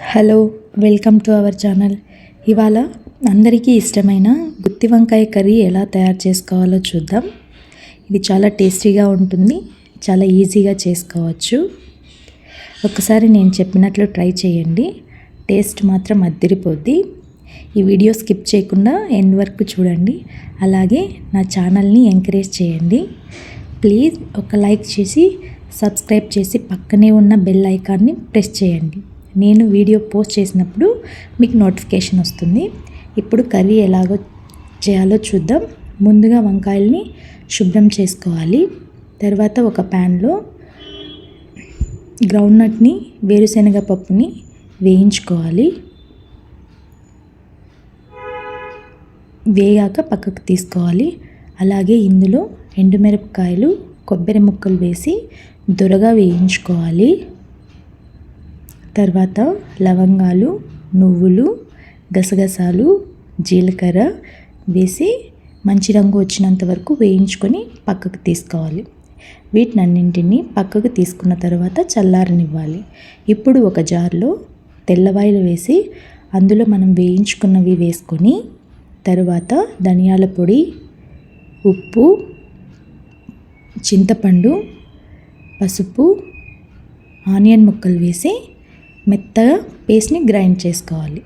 Hello welcome to our channel. ఇవాళ అందరికీ ఇష్టమైన గుత్తి వంకాయ కర్రీ ఎలా తయారు చేసుకోవాలో చూద్దాం. ఇది చాలా టేస్టీగా ఉంటుంది చాలా ఈజీగా చేసుకోవచ్చు. ఒకసారి నేను చెప్పినట్లు ట్రై చేయండి టేస్ట్ మాత్రం అద్దిరిపోద్ది. ఈ వీడియో స్కిప్ చేయకుండా ఎండ్ వరకు చూడండి అలాగే నా ఛానల్ని ఎంకరేజ్ చేయండి. ప్లీజ్ ఒక లైక్ చేసి సబ్స్క్రైబ్ చేసి పక్కనే ఉన్న బెల్ ఐకాన్ని ప్రెస్ చేయండి. నేను వీడియో పోస్ట్ చేసినప్పుడు మీకు నోటిఫికేషన్ వస్తుంది. ఇప్పుడు కర్రీ ఎలాగో చేయాలో చూద్దాం. ముందుగా వంకాయల్ని శుభ్రం చేసుకోవాలి. తర్వాత ఒక ప్యాన్లో గ్రౌండ్నట్ని వేరుశనగ పప్పుని వేయించుకోవాలి. వేగాక పక్కకు తీసుకోవాలి. అలాగే ఇందులో ఎండుమిరపకాయలు కొబ్బరి ముక్కలు వేసి దొరగా వేయించుకోవాలి. తర్వాత లవంగాలు నువ్వులు గసగసాలు జీలకర్ర వేసి మంచి రంగు వచ్చినంత వరకు వేయించుకొని పక్కకు తీసుకోవాలి. వీటినన్నింటినీ పక్కకు తీసుకున్న తర్వాత చల్లారనివ్వాలి. ఇప్పుడు ఒక జార్లో తెల్లవాయిలు వేసి అందులో మనం వేయించుకున్నవి వేసుకొని తరువాత ధనియాల పొడి ఉప్పు చింతపండు పసుపు ఆనియన్ ముక్కలు వేసి మెత్తగా పేస్ట్ని గ్రైండ్ చేసుకోవాలి.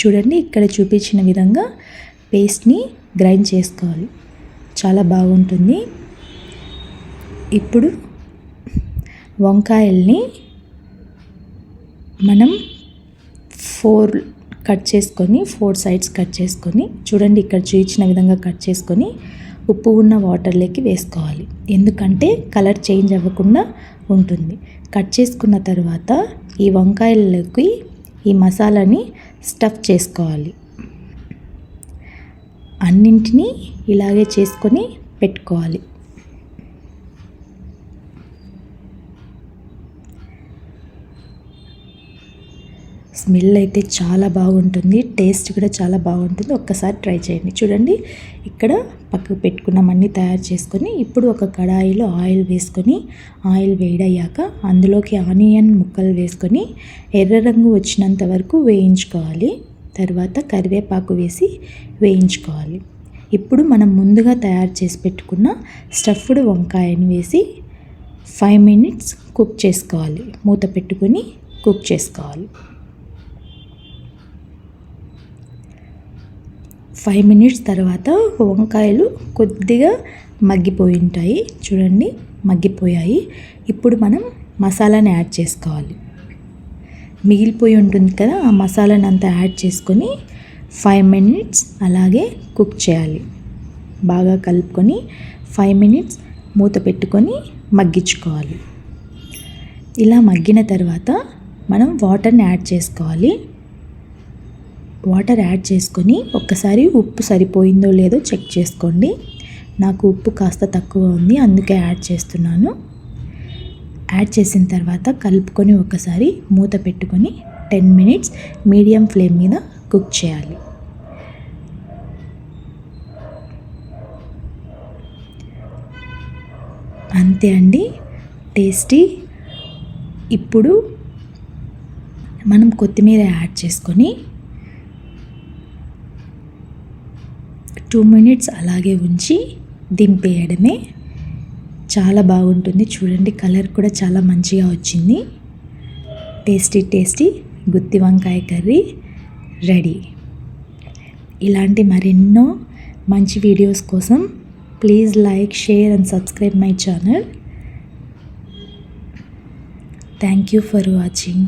చూడండి ఇక్కడ చూపించిన విధంగా పేస్ట్ని గ్రైండ్ చేసుకోవాలి. చాలా బాగుంటుంది. ఇప్పుడు వంకాయల్ని మనం ఫోర్ కట్ చేసుకొని ఫోర్ సైడ్స్ కట్ చేసుకొని చూడండి ఇక్కడ చూపించిన విధంగా కట్ చేసుకొని ఉప్పు ఉన్న వాటర్లోకి వేసుకోవాలి. ఎందుకంటే కలర్ చేంజ్ అవ్వకుండా ఉంటుంది. కట్ చేసుకున్న తర్వాత ఈ వంకాయలకి ఈ మసాలాని స్టఫ్ చేసుకోవాలి. అన్నింటినీ ఇలాగే చేసుకొని పెట్టుకోవాలి. స్మెల్ అయితే చాలా బాగుంటుంది టేస్ట్ కూడా చాలా బాగుంటుంది. ఒక్కసారి ట్రై చేయండి. చూడండి ఇక్కడ పక్కకు పెట్టుకున్నామన్నీ తయారు చేసుకొని ఇప్పుడు ఒక కడాయిలో ఆయిల్ వేసుకొని ఆయిల్ వేడయ్యాక అందులోకి ఆనియన్ ముక్కలు వేసుకొని ఎర్ర రంగు వచ్చినంత వరకు వేయించుకోవాలి. తర్వాత కరివేపాకు వేసి వేయించుకోవాలి. ఇప్పుడు మనం ముందుగా తయారు చేసి పెట్టుకున్న స్టఫ్డ్ వంకాయని వేసి ఫైవ్ మినిట్స్ కుక్ చేసుకోవాలి. మూత పెట్టుకొని కుక్ చేసుకోవాలి. ఫైవ్ మినిట్స్ తర్వాత వంకాయలు కొద్దిగా మగ్గిపోయి ఉంటాయి చూడండి మగ్గిపోయాయి. ఇప్పుడు మనం మసాలాని యాడ్ చేసుకోవాలి. మిగిలిపోయి ఉంటుంది కదా ఆ మసాలాని అంతా యాడ్ చేసుకొని ఫైవ్ మినిట్స్ అలాగే కుక్ చేయాలి. బాగా కలుపుకొని ఫైవ్ మినిట్స్ మూత పెట్టుకొని మగ్గించుకోవాలి. ఇలా మగ్గిన తర్వాత మనం వాటర్ని యాడ్ చేసుకోవాలి. వాటర్ యాడ్ చేసుకొని ఒక్కసారి ఉప్పు సరిపోయిందో లేదో చెక్ చేసుకోండి. నాకు ఉప్పు కాస్త తక్కువ ఉంది అందుకే యాడ్ చేస్తున్నాను. యాడ్ చేసిన తర్వాత కలుపుకొని ఒకసారి మూత పెట్టుకొని టెన్ మినిట్స్ మీడియం ఫ్లేమ్ మీద కుక్ చేయాలి. అంతే అండి. టేస్టీ. ఇప్పుడు మనం కొత్తిమీర యాడ్ చేసుకొని టూ మినిట్స్ అలాగే ఉంచి దింపేయడమే. చాలా బాగుంటుంది. చూడండి కలర్ కూడా చాలా మంచిగా వచ్చింది. టేస్టీ టేస్టీ గుత్తి వంకాయ కర్రీ రెడీ. ఇలాంటి మరెన్నో మంచి వీడియోస్ కోసం please like share and subscribe my channel. Thank you for watching.